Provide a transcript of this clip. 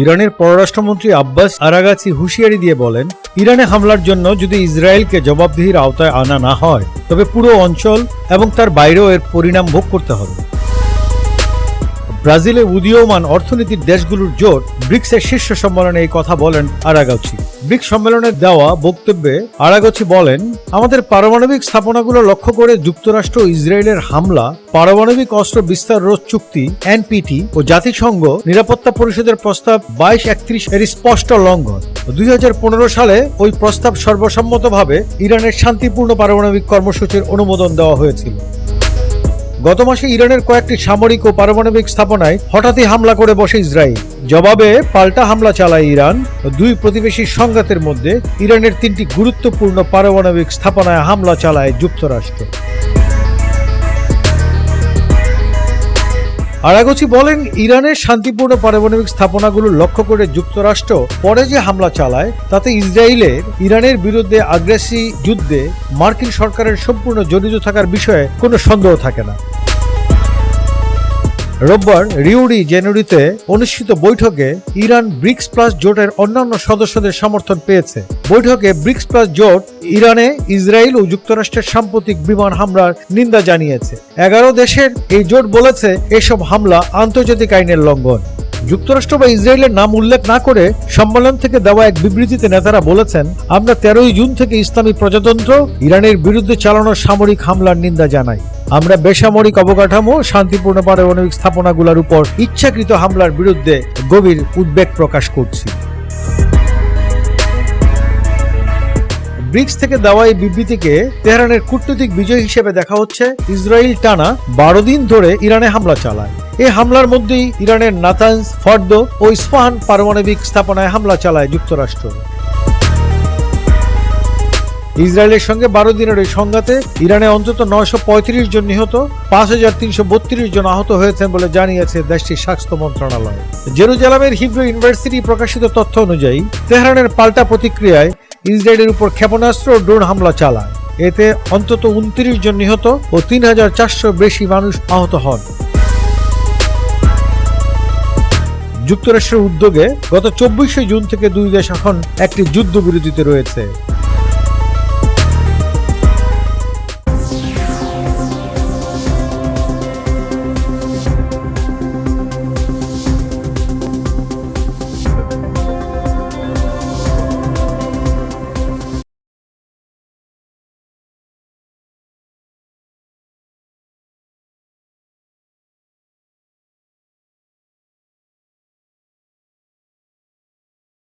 ইরানের পররাষ্ট্রমন্ত্রী আব্বাস আরাগাছি হুঁশিয়ারি দিয়ে বলেন, ইরানে হামলার জন্য যদি ইসরায়েলকে জবাবদিহির আওতায় আনা না হয়, তবে পুরো অঞ্চল এবং তার বাইরেও এর পরিণাম ভোগ করতে হবে। ব্রাজিলে উদীয়মান অর্থনীতির দেশগুলোর জোট ব্রিক্সের শীর্ষ সম্মেলনে এই কথা বলেন আরাগাছি ব্রিক্স সম্মেলনে দেওয়া বক্তব্যে আরাগাছি বলেন, আমাদের পারমাণবিক স্থাপনাগুলো লক্ষ্য করে যুক্তরাষ্ট্র ইসরায়েলের হামলা, পারমাণবিক অস্ত্র বিস্তার রোধ চুক্তি, এনপিটি ও জাতিসংঘ নিরাপত্তা পরিষদের প্রস্তাব বাইশ একত্রিশ এর স্পষ্ট লঙ্ঘন। দুই হাজার পনেরো সালে ওই প্রস্তাব সর্বসম্মতভাবে ইরানের শান্তিপূর্ণ পারমাণবিক কর্মসূচির অনুমোদন দেওয়া হয়েছিল। গত মাসে ইরানের কয়েকটি সামরিক ও পারমাণবিক স্থাপনায় হঠাৎই হামলা করে বসে ইসরায়েল। জবাবে পাল্টা হামলা চালায় ইরান। দুই প্রতিবেশী সংঘাতের মধ্যে ইরানের তিনটি গুরুত্বপূর্ণ পারমাণবিক স্থাপনায় হামলা চালায় যুক্তরাষ্ট্র। আরাগচি বলেন, ইরানের শান্তিপূর্ণ পারমাণবিক স্থাপনাগুলো লক্ষ্য করে যুক্তরাষ্ট্র পরে যে হামলা চালায়, তাতে ইসরায়েলের ইরানের বিরুদ্ধে আগ্রাসী যুদ্ধে মার্কিন সরকারের সম্পূর্ণ জড়িত থাকার বিষয়ে কোনো সন্দেহ থাকে না। রোববার রিউডি জানুয়ারিতে অনুষ্ঠিত বৈঠকে ইরান ব্রিক্স প্লাস জোটের অন্যান্য সদস্যদের সমর্থন পেয়েছে। বৈঠকে ব্রিক্স প্লাস জোট ইরানে, ইসরায়েল ও যুক্তরাষ্ট্রের সাম্প্রতিক বিমান হামলার নিন্দা জানিয়েছে। এগারো দেশের এই জোট বলেছে এসব হামলা আন্তর্জাতিক আইনের লঙ্ঘন। যুক্তরাষ্ট্র বা ইসরায়েলের নাম উল্লেখ না করে সম্মেলন থেকে দেওয়া এক বিবৃতিতে নেতারা বলেছেন, আমরা তেরোই জুন থেকে ইসলামী প্রজাতন্ত্র, ইরানের বিরুদ্ধে চালানো সামরিক হামলার নিন্দা জানাই। আমরা বেসামরিক অবকাঠামো, শান্তিপূর্ণ পারমাণবিক স্থাপনাগুলোর উপর ইচ্ছাকৃত হামলার বিরুদ্ধে গভীর উদ্বেগ প্রকাশ করছি। ব্রিক্স থেকে দেওয়া এই বিবৃতিকে তেহরানের কূটনৈতিক বিজয় হিসেবে দেখা হচ্ছে। ইসরায়েল টানা বারো দিন ধরে ইরানে হামলা চালায়। এই হামলার মধ্যেই ইরানের নাতানস ফর্দ ও ইস্পাহান পারমাণবিক স্থাপনায় হামলা চালায় যুক্তরাষ্ট্র। ইসরায়েলের সঙ্গে বারো দিনের এই সংঘাতে ইরানে অন্তত নয়শো পঁয়ত্রিশ জন নিহত, পাঁচ হাজার তিনশো বত্রিশ জন আহত হয়েছেন বলে জানিয়েছে দেশটির স্বাস্থ্য মন্ত্রণালয়। জেরুজালামের হিব্রু ইউনিভার্সিটি প্রকাশিত তথ্য অনুযায়ী, তেহরানের পাল্টা প্রতিক্রিয়ায় ইসরায়েলের উপর ক্ষেপণাস্ত্র ও ড্রোন হামলা চালায়। এতে অন্তত উনত্রিশ জন নিহত ও তিন হাজার চারশো বেশি মানুষ আহত হন। যুক্তরাষ্ট্রের উদ্যোগে গত চব্বিশে জুন থেকে দুই দেশ এখন একটি যুদ্ধবিরতিতে রয়েছে।